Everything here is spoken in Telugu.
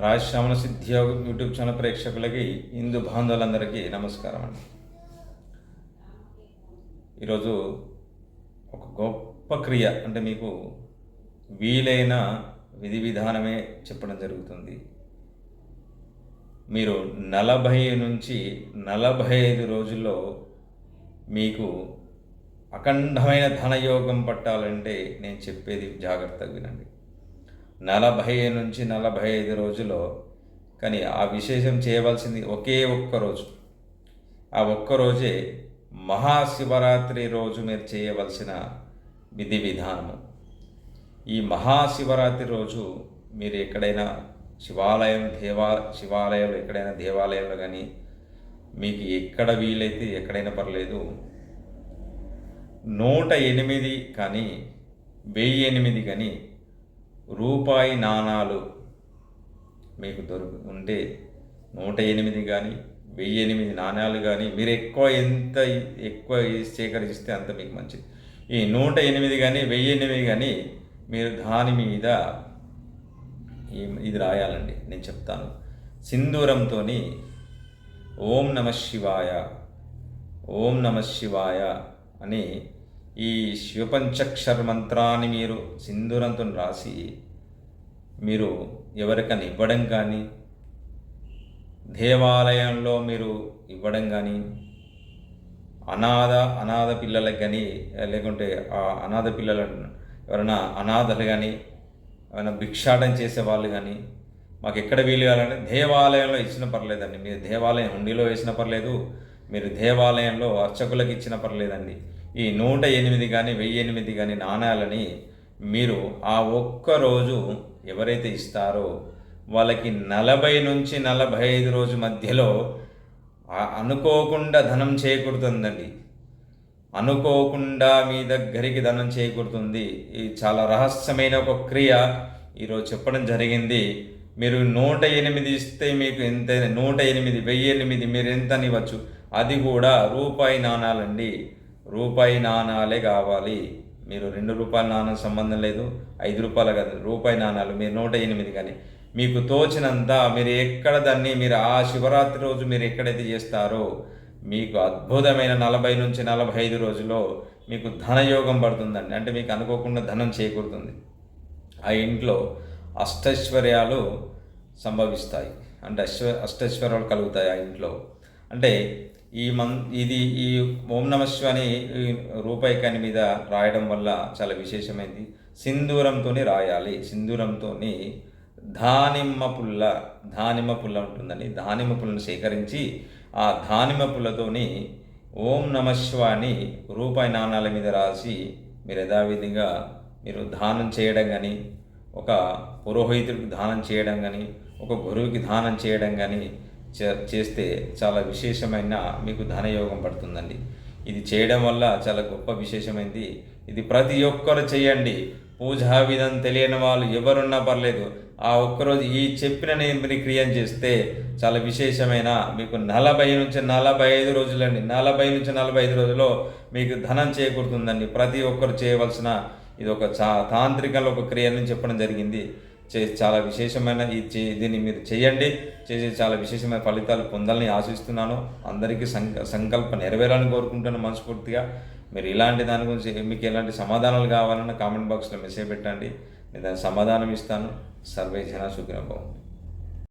రాజశ్రవణ సిద్ధియోగ యూట్యూబ్ ఛానల్ ప్రేక్షకులకి హిందూ బాంధవులందరికీ నమస్కారం అండి. ఈరోజు ఒక గొప్ప క్రియ అంటే మీకు వీలైన విధి విధానమే చెప్పడం జరుగుతుంది. మీరు నలభై నుంచి నలభై ఐదు రోజుల్లో మీకు అఖండమైన ధనయోగం పట్టాలంటే నేను చెప్పేది జాగ్రత్తగా వినండి. నలభై నుంచి నలభై ఐదు రోజుల్లో కానీ ఆ విశేషం చేయవలసింది ఒకే ఒక్క రోజు. ఆ ఒక్క రోజే మహాశివరాత్రి రోజు మీరు చేయవలసిన విధి విధానము. ఈ మహాశివరాత్రి రోజు మీరు ఎక్కడైనా శివాలయం దేవా శివాలయంలో ఎక్కడైనా దేవాలయంలో కానీ మీకు ఎక్కడ వీలైతే ఎక్కడైనా పర్లేదు నూట ఎనిమిది కానీ వెయ్యి ఎనిమిది కానీ రూపాయి నాణాలు మీకు దొరుకు ఉంటే నూట ఎనిమిది కానీ వెయ్యి ఎనిమిది నాణ్యాలు కానీ మీరు ఎక్కువ ఎంత ఎక్కువ సేకరిస్తే అంత మీకు మంచిది. ఈ నూట ఎనిమిది కానీ వెయ్యి ఎనిమిది కానీ మీరు దాని మీద ఇది రాయాలండి నేను చెప్తాను. సింధూరంతో ఓం నమ శివాయ ఓం నమ శివాయ అని ఈ శివపంచక్షర మంత్రాన్ని మీరు సింధూరంతో రాసి మీరు ఎవరికైనా ఇవ్వడం కానీ దేవాలయంలో మీరు ఇవ్వడం కానీ అనాథ అనాథ పిల్లలకు కానీ లేకుంటే ఆ అనాథ పిల్లల ఎవరైనా అనాథలు కానీ ఏమైనా భిక్షాటం చేసే వాళ్ళు కానీ మాకు ఎక్కడ వీలు కావాలంటే దేవాలయంలో ఇచ్చిన పర్లేదండి. మీరు దేవాలయం హుండీలో వేసిన పర్లేదు మీరు దేవాలయంలో అర్చకులకు ఇచ్చిన పర్లేదండి. ఈ నూట ఎనిమిది కానీ వెయ్యి ఎనిమిది కానీ నాణాలని మీరు ఆ ఒక్క రోజు ఎవరైతే ఇస్తారో వాళ్ళకి నలభై నుంచి నలభై ఐదు రోజు మధ్యలో అనుకోకుండా ధనం చేకూరుతుందండి. అనుకోకుండా మీ దగ్గరికి ధనం చేకూరుతుంది. ఇది చాలా రహస్యమైన ఒక క్రియ. ఈరోజు చెప్పడం జరిగింది. మీరు నూట ఎనిమిది ఇస్తే మీకు ఎంత నూట ఎనిమిది వెయ్యి ఎనిమిది మీరు ఎంత ఇవ్వచ్చు. అది కూడా రూపాయి నాణాలండి. రూపాయి నాణాలే కావాలి. మీరు రెండు రూపాయల నాణం సంబంధం లేదు ఐదు రూపాయలు కాదు రూపాయి నాణాలు మీరు నూట ఎనిమిది కానీ. మీకు తోచినంత మీరు ఎక్కడ దాన్ని మీరు ఆ శివరాత్రి రోజు మీరు ఎక్కడైతే చేస్తారో మీకు అద్భుతమైన నలభై నుంచి నలభై ఐదు రోజుల్లో మీకు ధనయోగం పడుతుందండి. అంటే మీకు అనుకోకుండా ధనం చేకూరుతుంది. ఆ ఇంట్లో అష్టైశ్వర్యాలు సంభవిస్తాయి. అంటే అశ్వ అష్టైశ్వర్యాలు కలుగుతాయి ఆ ఇంట్లో. అంటే ఈ మన్ ఇది ఈ ఓం నమ శివ రూపాయికాని రూపాయి మీద రాయడం వల్ల చాలా విశేషమైంది. సింధూరంతో రాయాలి. సింధూరంతో దానిమ్మ పుల్ల దానిమ్మ పుల్ల ఉంటుందని దానిమ్మ పుల్లను సేకరించి ఆ దానిమ్మ పుల్లతోని ఓం నమ శివాని రూపాయి నాణాల మీద రాసి మీరు యథావిధిగా మీరు దానం చేయడం కానీ ఒక పురోహితుడికి దానం చేయడం కానీ ఒక గురువుకి దానం చేయడం కానీ చేస్తే చాలా విశేషమైన మీకు ధనయోగం పడుతుందండి. ఇది చేయడం వల్ల చాలా గొప్ప విశేషమైంది. ఇది ప్రతి ఒక్కరు చేయండి. పూజా విధం తెలియని వాళ్ళు ఎవరున్నా పర్లేదు. ఆ ఒక్కరోజు ఈ చెప్పిన నేను మీరు క్రియం చేస్తే చాలా విశేషమైన మీకు నలభై నుంచి నలభై ఐదు రోజులండి. నలభై నుంచి నలభై ఐదు రోజుల్లో మీకు ధనం చేకూరుతుందండి. ప్రతి ఒక్కరు చేయవలసిన ఇది ఒక చా తాంత్రికలో ఒక క్రియని చెప్పడం జరిగింది. చే చాలా విశేషమైన ఈ చే- దీన్ని మీరు చేయండి. చేసి చాలా విశేషమైన ఫలితాలు పొందాలని ఆశిస్తున్నాను. అందరికీ సంక సంకల్ప నెరవేరాలని కోరుకుంటున్నాను మనస్ఫూర్తిగా. మీరు ఇలాంటి దాని గురించి మీకు ఎలాంటి సమాధానాలు కావాలన్నా కామెంట్ బాక్స్లో మెసేజ్ పెట్టండి. నేను దానికి సమాధానం ఇస్తాను. సర్వే జన బాగుంది